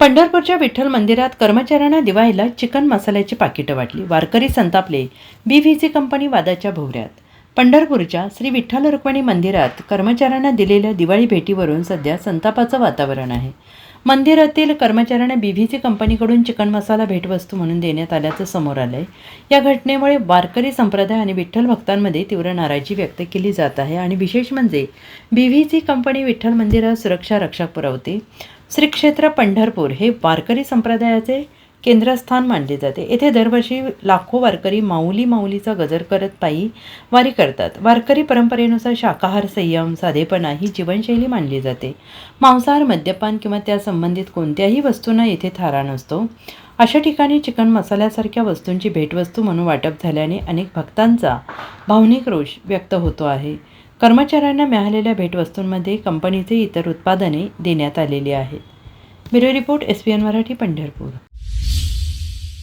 पंढरपूरच्या विठ्ठल मंदिरात कर्मचाऱ्यांना दिवाळीला चिकन मसाल्याची पाकिटं वाटली. वारकरी संतापले. बी व्ही सी कंपनी वादाच्या भोवऱ्यात. पंढरपूरच्या श्री विठ्ठल रुक्मिणी मंदिरात कर्मचाऱ्यांना दिलेल्या दिवाळी भेटीवरून सध्या संतापाचं वातावरण आहे. मंदिरातील कर्मचाऱ्यांना बी व्ही सी कंपनीकडून चिकन मसाला भेटवस्तू म्हणून देण्यात आल्याचं समोर आलं आहे या घटनेमुळे वारकरी संप्रदाय आणि विठ्ठल भक्तांमध्ये तीव्र नाराजी व्यक्त केली जात आहे आणि विशेष म्हणजे B V C company Vitthal मंदिरात सुरक्षा रक्षक पुरवते. श्री क्षेत्र पंढरपूर हे वारकरी संप्रदायाचे केंद्रस्थान मानले जाते. येथे दरवर्षी लाखो वारकरी माऊली माऊलीचा गजर करत पायी वारी करतात. वारकरी परंपरेनुसार शाकाहार संयम साधेपणा ही जीवनशैली मानली जाते. मांसाहार मद्यपान किंवा त्या संबंधित कोणत्याही वस्तूंना येथे थारा नसतो. अशा ठिकाणी चिकन मसाल्यासारख्या वस्तूंची भेटवस्तू म्हणून वाटप झाल्याने अनेक भक्तांचा भावनिक रोष व्यक्त होतो आहे. कर्मचाऱ्यांना मिळालेल्या भेटवस्तूंमध्ये कंपनीचे इतर उत्पादने देण्यात आलेली आहेत. Bureau report S P N Marathi Pandharpur.